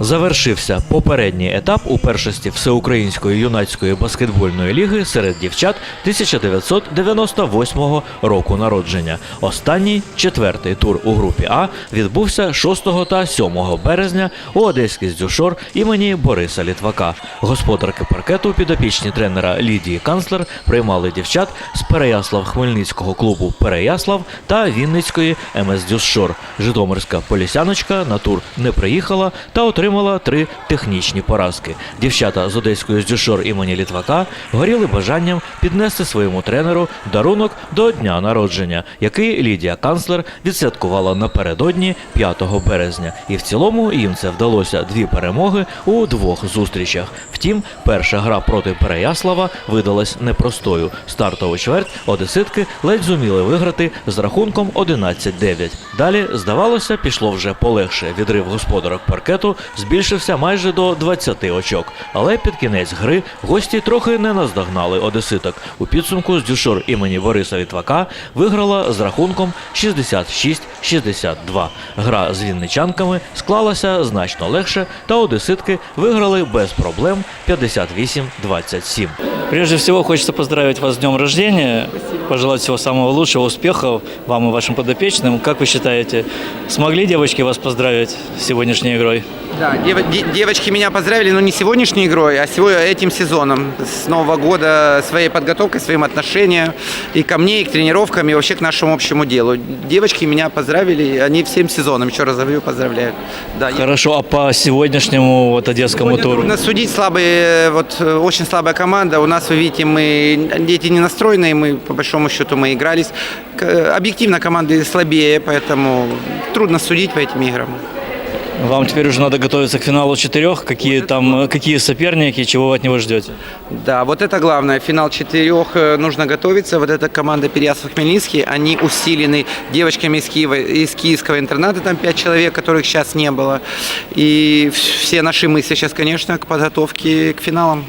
Завершився попередній етап у першості Всеукраїнської юнацької баскетбольної ліги серед дівчат 1998 року народження. Останній четвертий тур у групі А відбувся 6 та 7 березня у Одеській здюшор імені Бориса Літвака. Господарки паркету підопічні тренера Лідії Канцлер приймали дівчат з Переяслав Хмельницького клубу Переяслав та Вінницької МС Дюсшор. Житомирська полісяночка на тур не приїхала та отримала три технічні поразки. Дівчата з Одеської здюшор імені Літвака горіли бажанням піднести своєму тренеру дарунок до дня народження, який Лідія Канцлер відсвяткувала напередодні 5 березня. І в цілому їм це вдалося дві перемоги у двох зустрічах. Втім, перша гра проти Переяслава видалась непростою. Стартову чверть одеситки ледь зуміли виграти з рахунком 11-9. Далі, здавалося, пішло вже полегше. Відрив господарок паркету збільшився майже до 20 очок. Але під кінець гри гості трохи не наздогнали одеситок. У підсумку з дюшор імені Бориса Літвака виграла з рахунком 66-62. Гра з вінничанками склалася значно легше, та одеситки виграли без проблем 58-27. Прежде всего, хочется поздравить вас с днем рождения, пожелать всего самого лучшего, успехов вам и вашим подопечным. Как вы считаете, смогли девочки вас поздравить с сегодняшней игрой? Да, дев- де- девочки меня поздравили, но не сегодняшней игрой, а сегодня этим сезоном. С Нового года своей подготовкой, своим отношением и ко мне, и к тренировкам, и вообще к нашему общему делу. Девочки меня поздравили, они всем сезоном, еще раз говорю, поздравляю. Да, я- Хорошо, а по сегодняшнему вот одесскому Сегодня туру? трудно судить, слабые, вот э, очень слабая команда. У нас, вы видите, мы дети не настроенные, мы по большому счету мы игрались. К- Объективно команды слабее, поэтому трудно судить по этим играм. Вам теперь уже надо готовиться к финалу четырех. Какие там, э, какие соперники, чего вы от него ждете? Да, вот это главное. Финал четырех э, нужно готовиться. Вот эта команда Переяслав Хмельницкий, они усилены девочками из Киева, из киевского интерната, там пять человек, которых сейчас не было. И вс- все наши мысли сейчас, конечно, к подготовке к финалам.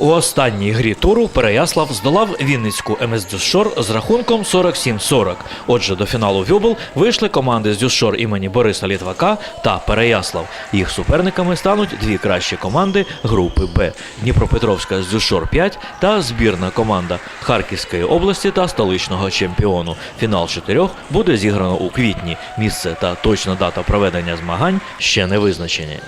У останній грі туру Переяслав здолав Вінницьку МС Дюсшор з рахунком 47-40. Отже, до фіналу Вюбл вийшли команди з Дюсшор імені Бориса Літвака та Переяслав. Їх суперниками стануть дві кращі команди групи Б: Дніпропетровська з Дюсшор 5 та збірна команда Харківської області та столичного чемпіону. Фінал чотирьох буде зіграно у квітні. Місце та точна дата проведення змагань ще не визначені.